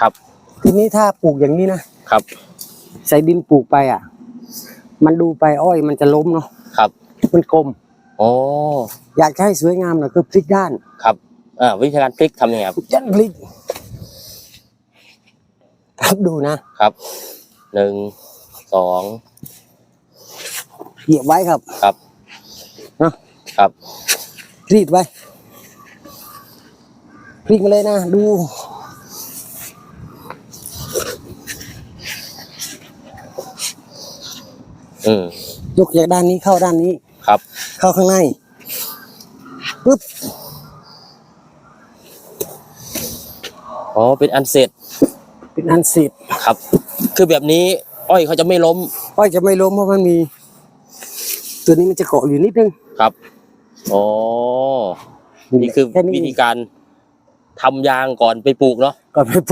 ครับ ทีนี้ถ้าปลูกอย่างนี้นะครับ ใส่ดินปลูกไปอะ มันดูไปอ้อยมันจะล้มเนาะครับ มันกลมโอ้อยากจะให้สวยงามหน่อยคือพลิกด้านครับอ่าวิธีการพลิกทำยังไงครับยันพลิก ครับดูนะครับหนึ่งสองเหยียบไว้ครับครับนะครับรีดไว้พลิกมาเลยนะ ดู อืมยกจากด้านนี้เข้าด้านนี้ ครับ เข้าข้างในปึ๊บอ๋อเป็นอันเสร็จเป็นอันเสร็จครับ คือแบบนี้ อ้อยเขาจะไม่ล้ม อ้อยจะไม่ล้มเพราะมันมี ตัวนี้มันจะเกาะอยู่นิดนึงครับอ๋อนี่คือแค่วิธีการทำยางก่อนไปปลูกเนาะ ก่อนไปปลูก